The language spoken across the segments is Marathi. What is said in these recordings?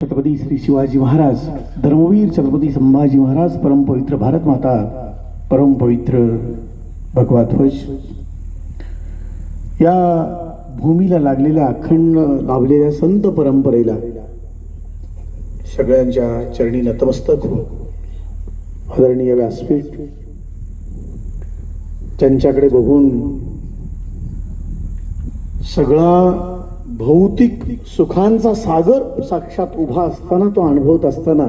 छत्रपती श्री शिवाजी महाराज धर्मवीर छत्रपती संभाजी महाराज परमपवित्र भारत माता परमपवित्र भगवा ध्वज. या भूमीला लागलेल्या अखंड लाभलेल्या संत परंपरेला सगळ्यांच्या चरणी नतमस्तक हो. आदरणीय व्यासपीठ त्यांच्याकडे बघून सगळा भौतिक सुखांचा सागर साक्षात उभा असताना तो अनुभवत असताना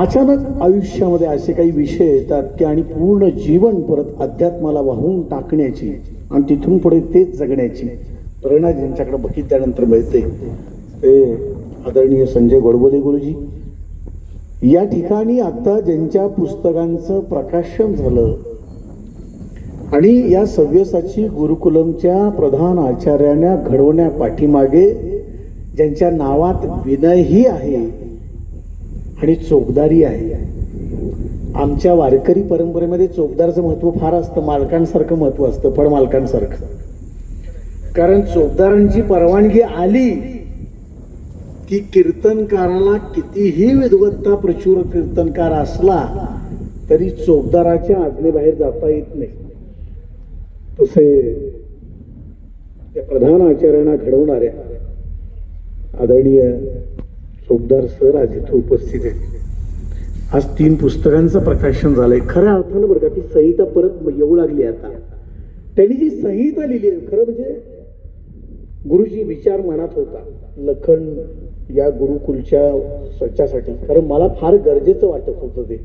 अचानक आयुष्यामध्ये असे काही विषय येतात की आणि पूर्ण जीवन परत अध्यात्माला वाहून टाकण्याची आणि तिथून पुढे तेच जगण्याची प्रेरणा ज्यांच्याकडे बघितल्यानंतर मिळते ते आदरणीय संजय गोडबोले गुरुजी. या ठिकाणी आता ज्यांच्या पुस्तकांचं प्रकाशन झालं आणि या सव्यसाची गुरुकुलमच्या प्रधान आचार्याने घडवण्या पाठीमागे ज्यांच्या नावात विनयही आहे आणि चोपदारी आहे. आमच्या वारकरी परंपरेमध्ये चोपदारचं महत्त्व फार असतं मालकांसारखं महत्त्व असतं फळ मालकांसारखं. कारण चोपदारांची परवानगी आली की कीर्तनकाराला कितीही विद्वत्ता प्रचुर कीर्तनकार असला तरी चोपदाराच्या आज्ञेबाहेर जाता येत नाही. तसे त्या प्रधान आचार्यांना घडवणाऱ्या आदरणीय चोपदार सर आज इथं उपस्थित आहेत. आज तीन पुस्तकांचं प्रकाशन झालंय. खऱ्या अर्थानं बरं का ती संहिता परत येऊ लागली आता. त्यांनी जी संहिता लिहिली आहे खरं म्हणजे गुरुजी विचार मनात होता लखन या गुरुकुलच्या स्वच्छासाठी. कारण मला फार गरजेचं वाटत होतं ते.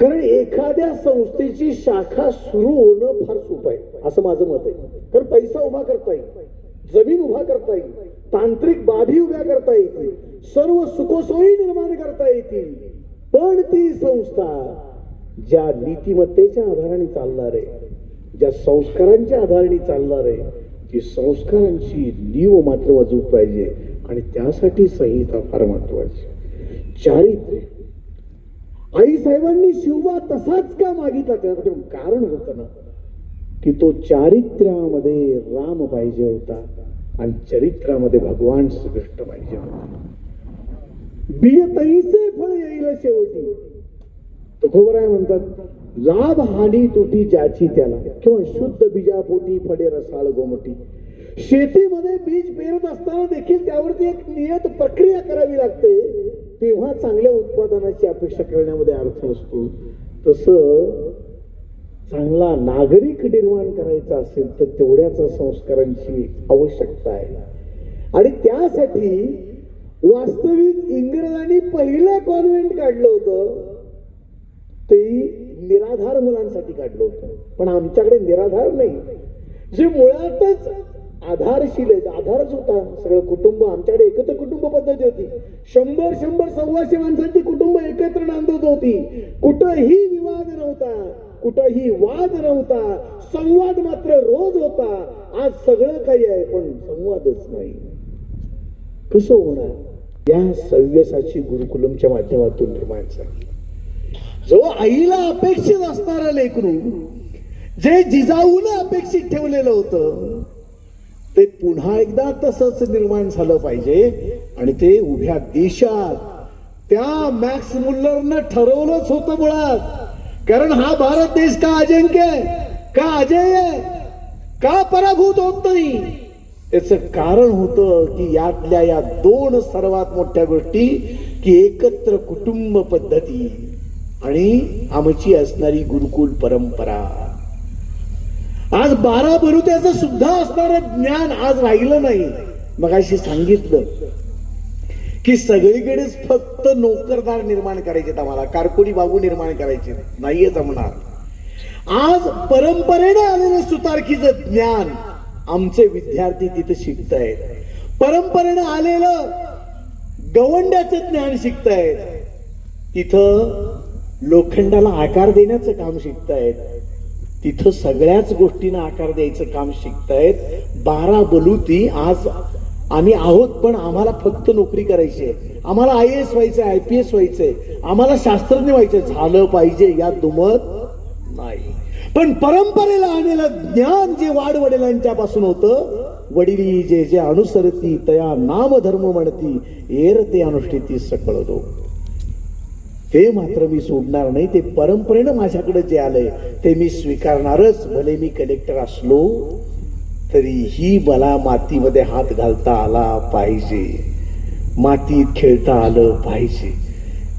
कारण एखाद्या संस्थेची शाखा सुरू होणं फार सोपं आहे. असं माझं मत आहे. कारण पैसा उभा करता येईल. जमीन उभा करता येईल. तांत्रिक बाबी उभ्या करता येतील. सर्व सुखसोयी निर्माण करता येतील. पण ती संस्था ज्या नीतिमत्तेच्या आधाराने चालणार आहे ज्या संस्कारांच्या आधाराने चालणार आहे ती संस्कारांची नीव मात्र वजूक पाहिजे. आणि त्यासाठी संहिता फार महत्वाची चारित्र्य आई साहेबांनी शिवबा तसाच का मागितला? त्यामध्ये कारण होतं ना की तो चारित्र्यामध्ये राम पाहिजे होता आणि चरित्रामध्ये भगवान श्रीकृष्ण पाहिजे होता. बिय तैसे फळ येईल शेवटी. आहे म्हणतात? लाभ हानी तुटी ज्याची त्याला. किंवा शुद्ध बीजापोटी फडे रसाळ गोमटी. शेतीमध्ये बीज पेरत असताना देखील त्यावरती एक नियत प्रक्रिया करावी लागते. तेव्हा चांगल्या उत्पादनाची अपेक्षा करण्यामध्ये अर्थ असतो तसं चांगला नागरिक निर्माण करायचा असेल तर तेवढ्याच संस्कारांची आवश्यकता आहे. आणि त्यासाठी वास्तविक इंग्रजांनी पहिलं कॉन्व्हेंट काढलं होतं. ते निराधार मुलांसाठी काढलं होतं. पण आमच्याकडे निराधार नाही. जे मुळातच आधारशील आहेत आधारच होता सगळं कुटुंब आमच्याकडे एकत्र कुटुंब पद्धती होती. शंभर शंभर सव्वाशे माणसांची कुटुंब एकत्र नांदत होती. कुठंही विवाद नव्हता कुठंही वाद नव्हता संवाद मात्र रोज होता. आज सगळं काही आहे पण संवादच नाही. कसं होणार? या सव्यसाची गुरुकुलमच्या माध्यमातून निर्माण झाली जो आईला अपेक्षित असणारा लेकरू जे जिजाऊला अपेक्षित ठेवलेलं होतं ते पुन्हा एकदा तसंच निर्माण झालं पाहिजे आणि ते उभ्या देशात त्या मॅक्स मुल्लरनं ठरवलंच होतं मुळात. कारण हा भारत देश का अजिंक्य आहे? का अजय आहे? का पराभूत होत नाही? याच कारण होतं की यातल्या या दोन सर्वात मोठ्या गोष्टी की एकत्र कुटुंब पद्धती आणि आमची असणारी गुरुकुल परंपरा. आज बारा बरुत्याचं सुद्धा असणारं ज्ञान आज राहिलं नाही. मग अशी सांगितलं की सगळीकडेच फक्त नोकरदार निर्माण करायचे आम्हाला. कारकुनी बाबू निर्माण करायचे नाहीये जमणार. आज परंपरेने आलेलं सुतारखीचं ज्ञान आमचे विद्यार्थी तिथं शिकतायत. परंपरेनं आलेलं गवंड्याचं ज्ञान शिकतायत. तिथं लोखंडाला आकार देण्याचं काम शिकतायत. तिथं सगळ्याच गोष्टींना आकार द्यायचं काम शिकतायत. बारा बलुती आज आम्ही आहोत पण आम्हाला फक्त नोकरी करायची आहे. आम्हाला आय एस व्हायचं आय पी एस व्हायचंय. आम्हाला शास्त्रज्ञ व्हायचंय. झालं पाहिजे या दुमत नाही. पण परंपरेला आणलेलं ज्ञान जे वाडवडिलांच्या वडिलांच्यापासून होतं वडिली जे जे अनुसरती तया नाम धर्म म्हणती एर ते अनुष्ठिती सकळ दो ते मात्र मी सोडणार नाही. ते परंपरेनं माझ्याकडे जे आलंय ते मी स्वीकारणारच. भले मी कलेक्टर असलो तरीही मला मातीमध्ये हात घालता आला पाहिजे. मातीत खेळता आलं पाहिजे.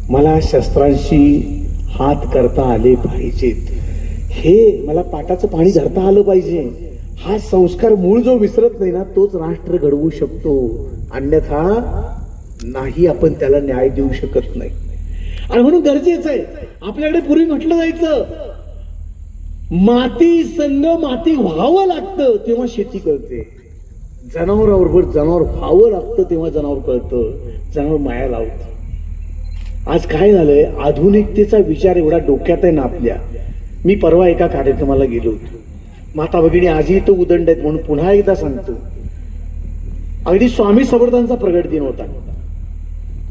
मला शस्त्रांशी हात करता आले पाहिजेत. हे मला पाटाचं पाणी धरता आलं पाहिजे. हा संस्कार मूळ जो विसरत नाही ना तोच राष्ट्र घडवू शकतो. अन्यथा नाही आपण त्याला न्याय देऊ शकत नाही. आणि म्हणून गरजेचं आहे. आपल्याकडे पूर्वी म्हटलं जायचं माती संग माती व्हावं लागतं तेव्हा शेती कळते. जनावराबरोबर जनावर व्हावं लागतं तेव्हा जनावर कळतं जनावर माया लावतं. आज काय झालंय? आधुनिकतेचा विचार एवढा डोक्यात आहे ना आपल्या. मी परवा एका कार्यक्रमाला गेलो होतो. माता भगिनी आजही तो उदंड आहेत म्हणून पुन्हा एकदा सांगतो. अगदी स्वामी समर्थांचा प्रगट दिन होता.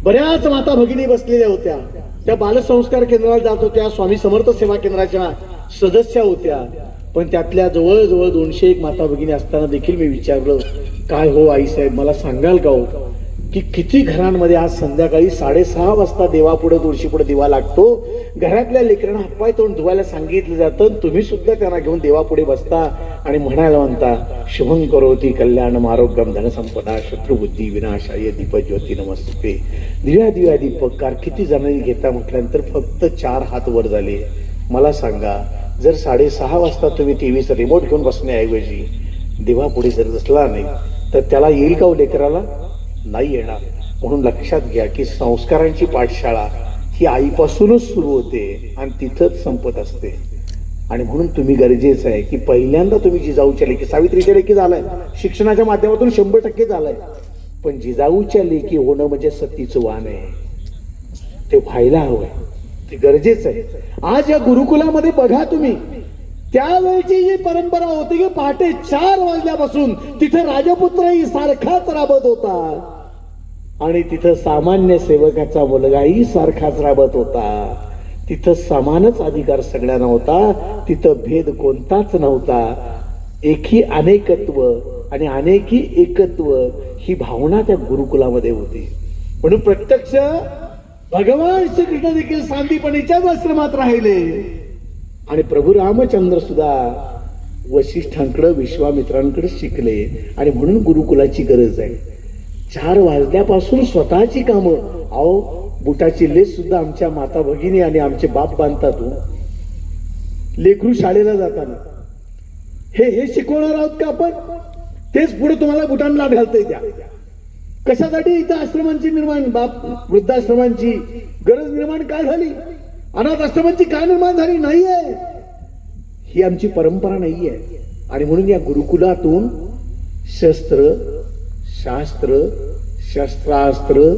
बऱ्याच माता भगिनी बसलेल्या होत्या. त्या बालसंस्कार केंद्राला जात होत्या स्वामी समर्थ सेवा केंद्राच्या सदस्या होत्या. पण त्यातल्या जवळजवळ दोनशे एक माता भगिनी असताना देखील मी विचारलं काय हो आई साहेब मला सांगाल का हो? की किती घरांमध्ये आज संध्याकाळी साडेसहा वाजता देवापुढे तुळशीपुढे दिवा लागतो. घरातल्या लेकरांना हातपाय तोंड धुवायला सांगितलं जातं तुम्ही सुद्धा त्यांना घेऊन देवापुढे बसता आणि म्हणायला म्हणता शुभं करोती कल्याणम आरोग्यम धनसंपदा शत्रुबुद्धी विनाशाय दीपज्योती नमस्ते दिव्या दिव्या दीपकार किती जणांनी घेता म्हटल्यानंतर फक्त चार हात वर झाले. मला सांगा जर साडेसहा वाजता तुम्ही टी व्हीचा रिमोट घेऊन बसण्याऐवजी देवापुढे जर बसला नाही तर त्याला येईल का हो लेकराला? नाही येणार. म्हणून लक्षात घ्या की संस्कारांची पाठशाळा ही आईपासूनच सुरू होते आणि तिथंच संपत असते. आणि म्हणून तुम्ही गरजेचं आहे की पहिल्यांदा तुम्ही जिजाऊच्या लेखी सावित्रीच्या लेखी झालाय. शिक्षणाच्या माध्यमातून शंभर टक्के झालाय. पण जिजाऊच्या लेखी होणं म्हणजे सतीचं वाण आहे. ते व्हायला हवंय. ते गरजेचं आहे. आज या गुरुकुलामध्ये बघा तुम्ही. त्यावेळची जी परंपरा होती की पहाटे चार वाजल्यापासून तिथे राजपुत्रही सारखाच राबत होता. आणि तिथं सामान्य सेवकाचा मुलगाही सारखाच राबत होता. तिथं समानच अधिकार सगळ्यांना होता तिथं भेद कोणताच नव्हता. एकी अनेकत्व आणि अनेकी एकत्व ही भावना त्या गुरुकुलामध्ये होती. म्हणून प्रत्यक्ष भगवान श्रीकृष्ण देखील सांदीपणीच्याच आश्रमात राहिले. आणि प्रभू रामचंद्र सुद्धा वशिष्ठांकडे विश्वामित्रांकडे शिकले. आणि म्हणून गुरुकुलाची गरज आहे. चार वाजल्यापासून स्वतःची कामं. अहो बुटाची लेस सुद्धा आमच्या माता भगिनी आणि आमचे बाप बांधतात हो. लेकरू शाळेला जाताना. हे हे शिकवणार आहोत का आपण? तेच पुढे तुम्हाला बुटांना लाट घालता द्या कशासाठी इथं आश्रमांची निर्माण? बाप वृद्धाश्रमांची गरज निर्माण काय झाली? अनाथ आश्रमांची काय निर्माण झाली? नाहीये. ही आमची परंपरा नाहीये. आणि म्हणून या गुरुकुलातून शस्त्र शास्त्र शस्त्रास्त्र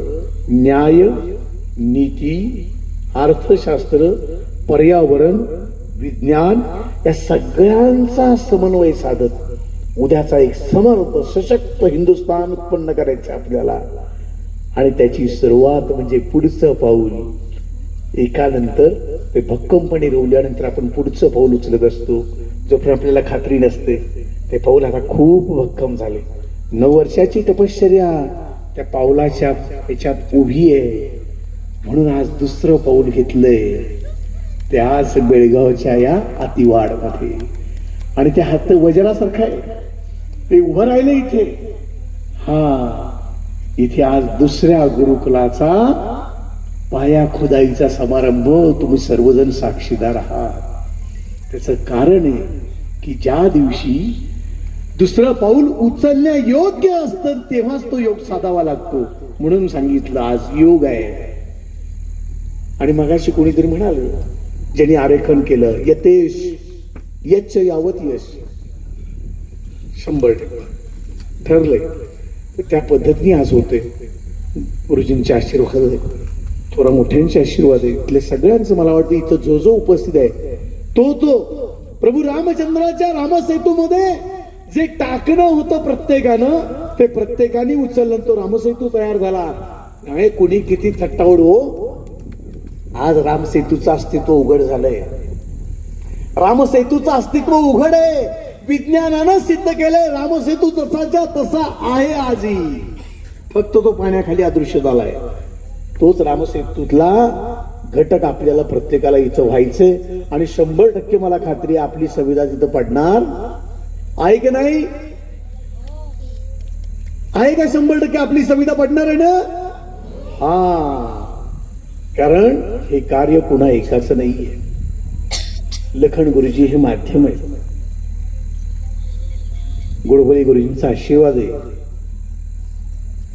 न्याय नीती अर्थशास्त्र पर्यावरण विज्ञान या सगळ्यांचा समन्वय साधत उद्याचा एक समर्थ सशक्त हिंदुस्थान उत्पन्न करायचं आपल्याला. आणि त्याची सुरुवात म्हणजे पुढचं पाऊल. एकानंतर ते भक्कमपणे रोवल्यानंतर आपण पुढचं पाऊल उचलत असतो. जोपर्यंत आपल्याला खात्री नसते ते पाऊल आता खूप भक्कम झाले. नऊ वर्षाची तपश्चर्या. त्या पाऊलाच्या याच्यात उभी आहे. म्हणून आज दुसरं पाऊल घेतलंय. त्याच बेळगावच्या या अतिवाडमध्ये. आणि त्या हात वजनासारखं आहे. ते उभं राहिलं इथे. हा इथे आज दुसऱ्या गुरुकुलाचा पाया खुदाईचा समारंभ. तुम्ही सर्वजण साक्षीदार आहात. त्याचं कारण आहे की ज्या दिवशी दुसरं पाऊल उचलण्या योग्य असतं तेव्हाच तो योग साधावा लागतो. म्हणून सांगितलं आज योग आहे. आणि मगाशी कोणीतरी म्हणाल ज्यांनी आरेखन केलं यतेश यच यावत यश. शंभर टक्के. ठरलंय. तर त्या पद्धतीने आज होते गुरुजींचे आशीर्वाद आहे थोडा मोठ्यांचे आशीर्वाद आहे इथल्या सगळ्यांचं मला वाटतं इथं जो जो उपस्थित आहे तो तो प्रभू रामचंद्राच्या रामसेतूमध्ये जे टाकणं होतं प्रत्येकानं ते प्रत्येकाने उचललं तो रामसेतू तयार झाला. नाही कुणी किती थट्टावड हो. आज रामसेतूचं अस्तित्व उघड झालंय. रामसेतूचं अस्तित्व उघड आहे. विज्ञानानं सिद्ध केलंय रामसेतू तसाच्या तसा आहे आजही. फक्त तो पाण्याखाली अदृश्य झालाय. तोच रामसेतूतला घटक आपल्याला प्रत्येकाला इथं व्हायचंय. आणि शंभर टक्के मला खात्री आपली संविधा तिथं पडणार आहे की नाही? आहे का शंभर टक्के आपली संविधा पडणार आहे ना? हा. कारण हे कार्य पुन्हा एकाच नाहीये. लखन गुरुजी हे माध्यम आहे गुडबळी गुरुजींचा आशीर्वाद आहे.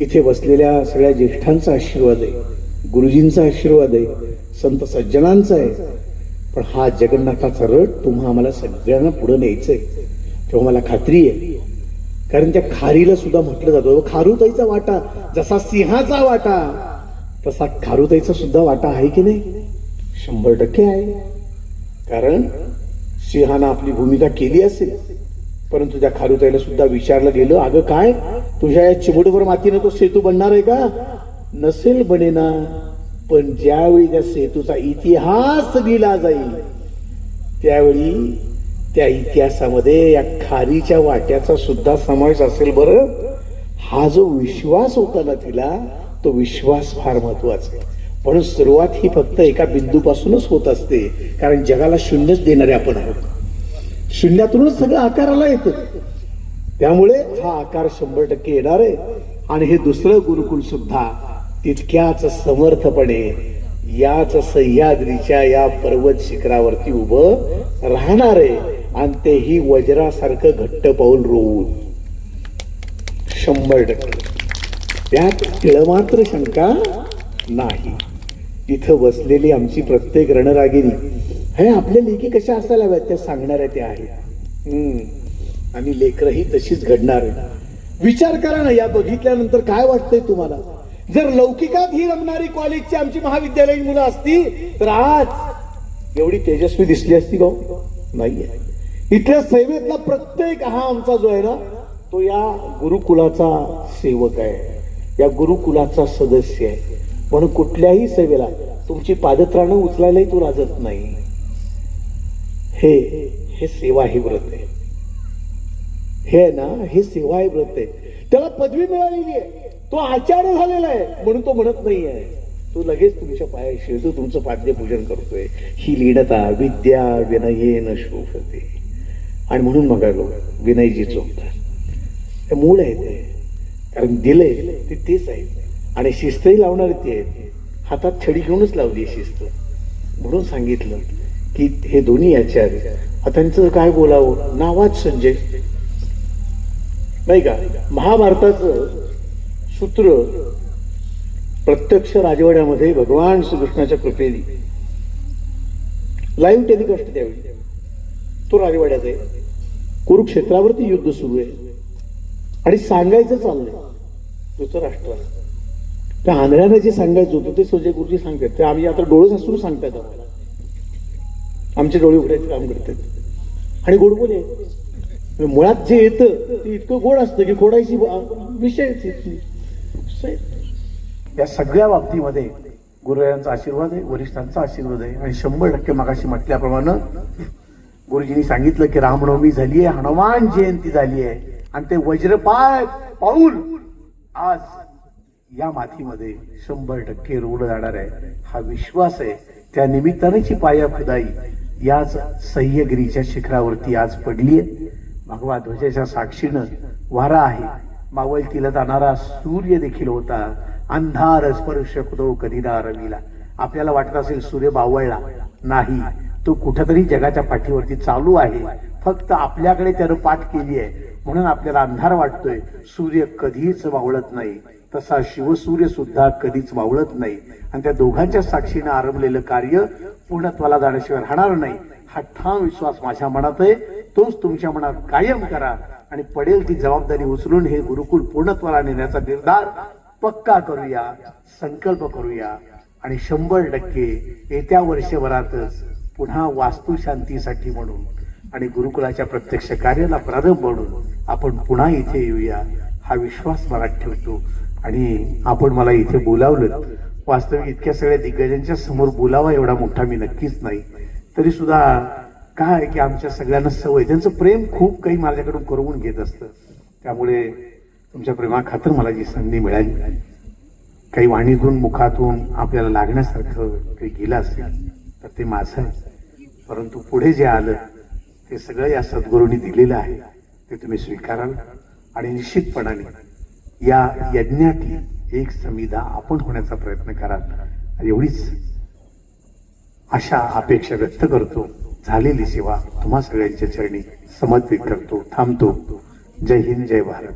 इथे बसलेल्या सगळ्या ज्येष्ठांचा आशीर्वाद आहे. गुरुजींचा आशीर्वाद आहे. संत सज्जनांचा आहे. पण हा जगन्नाथाचा रथ तुम्हा आम्हाला सगळ्यांना पुढे न्यायचंय. तेव्हा मला खात्री आहे. कारण त्या खारीला सुद्धा म्हटलं जातं खारुताईचा वाटा जसा सिंहाचा वाटा तसा खारुताईचा सुद्धा वाटा आहे की नाही? शंभर टक्के आहे. कारण सिंहानं आपली भूमिका केली असेल. परंतु त्या खारुताईला सुद्धा विचारलं गेलं अगं काय? तुझ्या या चिमुटभर मातीनं तो सेतू बनणार आहे का? नसेल बनेना पण ज्यावेळी त्या सेतूचा इतिहास लिहिला जाईल त्यावेळी त्या इतिहासामध्ये या खारीच्या वाट्याचा सुद्धा समावेश असेल बरं. हा जो विश्वास होता ना तिला तो विश्वास फार महत्त्वाचा आहे. म्हणून सुरुवात ही फक्त एका बिंदूपासूनच होत असते कारण जगाला शून्यच देणारे आपण आहोत. शून्यातूनच सगळं आकाराला येतं. त्यामुळे हा आकार शंभर टक्के येणार आहे. आणि हे दुसरं गुरुकुल सुद्धा तितक्याच समर्थपणे याच सह्याद्रीच्या या पर्वत शिखरावरती उभं राहणार आहे. आणि तेही वज्रासारखं घट्ट पाऊल रोवून. शंभर टक्के. त्यात तिळमात्र शंका नाही. तिथं बसलेली आमची प्रत्येक रणरागिरी हे आपल्या लेखी कशा असायला हव्यात? त्या सांगणाऱ्या त्या आहेत. आणि लेकरही तशीच घडणार आहे विचार करा ना या बघितल्यानंतर काय वाटतंय तुम्हाला? जर लौकिकात ही रमणारी कॉलेजची आमची महाविद्यालयीन मुलं असती तर आज एवढी तेजस्वी दिसली असती भाऊ. नाही आहे इथल्या सेवेतला प्रत्येक हा आमचा जो आहे ना तो या गुरुकुलाचा सेवक आहे. या गुरुकुलाचा सदस्य आहे. म्हणून कुठल्याही सेवेला तुमची पादत्राणं उचलायलाही तो लाजत नाही. हे हे सेवा हे व्रत आहे. हे आहे ना हे सेवा हे व्रत आहे. त्याला पदवी मिळालेली आहे. तो आचार्य झालेला आहे. म्हणून तो म्हणत नाही आहे तो लगेच तुमच्या पायाशी तो तुमचं पाद्यपूजन करतोय. ही लीनता विद्या विनयेन शोभते. आणि म्हणून मगालो विनयजी चोपतात ते मूळ आहे ते. कारण दिले ते तेच आहे आणि शिस्तही लावणारे ते आहेत. हातात छडी घेऊनच लावली आहे शिस्त. म्हणून सांगितलं की हे दोन्ही आचार्य त्यांचं काय बोलावं? नावाच संजय. नाही का? महाभारताचं सूत्र प्रत्यक्ष राजवाड्यामध्ये भगवान श्रीकृष्णाच्या कृपेने. लाईव्ह टेलिकास्ट द्यावी. तो राजवाड्यात आहे. कुरुक्षेत्रावरती युद्ध सुरू आहे. आणि सांगायचं चाललंय धृतराष्ट्र त्या आंधळ्यानं जे सांगायचं होतं ते सुजय गुरुजी सांगतात. ते आम्ही आता डोळे सासून सांगतात आम्हाला. आमचे डोळे उघडायचं काम करतात. आणि गोड बोले मुळात जे येतं ते इतकं गोड असतं की खोडायची विषय या सगळ्या बाबतीमध्ये गुरुयांचा आशीर्वाद आहे वरिष्ठांचा आशीर्वाद आहे. आणि शंभर टक्के मागाशी म्हटल्याप्रमाणे गुरुजींनी सांगितलं की रामनवमी झाली आहे हनुमान जयंती झाली आहे. आणि ते वज्रपाय पाऊल आज या मातीमध्ये शंभर टक्के रोड जाणार आहे. हा विश्वास आहे. त्या निमित्तानेची पाया खुदाई याच सह्यगिरीच्या शिखरावरती आज पडली आहे. भगवा ध्वजाच्या साक्षीनं वारा आहे. मावळतीला जाणारा सूर्य देखील होता. अंधार स्पर्श कुतो कधी रवीला. आपल्याला वाटत असेल सूर्य बावळला. नाही. तो कुठंतरी जगाच्या पाठीवरती चालू आहे. फक्त आपल्याकडे त्यानं पाठ केली आहे. म्हणून आपल्याला अंधार वाटतोय. सूर्य कधीच वावळत नाही. तसा शिवसूर्य सुद्धा कधीच वावळत नाही. आणि त्या दोघांच्या साक्षीनं आरंभलेलं कार्य पूर्णत्वाला जाण्याशिवाय राहणार नाही. हा ठाम विश्वास माझ्या मनात आहे. तोच तुमच्या मनात कायम करा. आणि पडेल ती जबाबदारी उचलून हे गुरुकुल पूर्णत्वाला नेण्याचा निर्धार पक्का करूया संकल्प करूया. आणि शंभर टक्के येत्या वर्षभरातच पुन्हा वास्तुशांतीसाठी म्हणून आणि गुरुकुलाच्या प्रत्यक्ष कार्याला प्रारंभ म्हणून आपण पुन्हा इथे येऊया. हा विश्वास मनात ठेवतो. आणि आपण मला इथे बोलावलं वास्तविक इतक्या सगळ्या दिग्गजांच्या समोर बोलावा एवढा मोठा मी नक्कीच नाही. तरी सुद्धा काय आहे की आमच्या सगळ्यांना सवय. त्यांचं प्रेम खूप काही माझ्याकडून करवून घेत असतं. त्यामुळे तुमच्या प्रेमाखातर मला जी संधी मिळाली काही वाणीतून मुखातून आपल्याला लागण्यासारखं काही गेलं असेल तर ते माझं आहे. परंतु पुढे जे आलं ते सगळं या सद्गुरूंनी दिलेलं आहे. ते तुम्ही स्वीकाराल आणि निश्चितपणाने या यज्ञातली एक समिधा आपण होण्याचा प्रयत्न कराल. एवढीच अशा अपेक्षा व्यक्त करतो. झालेली सेवा तुम्हा सगळ्यांच्या चरणी समर्पित करतो थांबतो. जय हिंद जय भारत.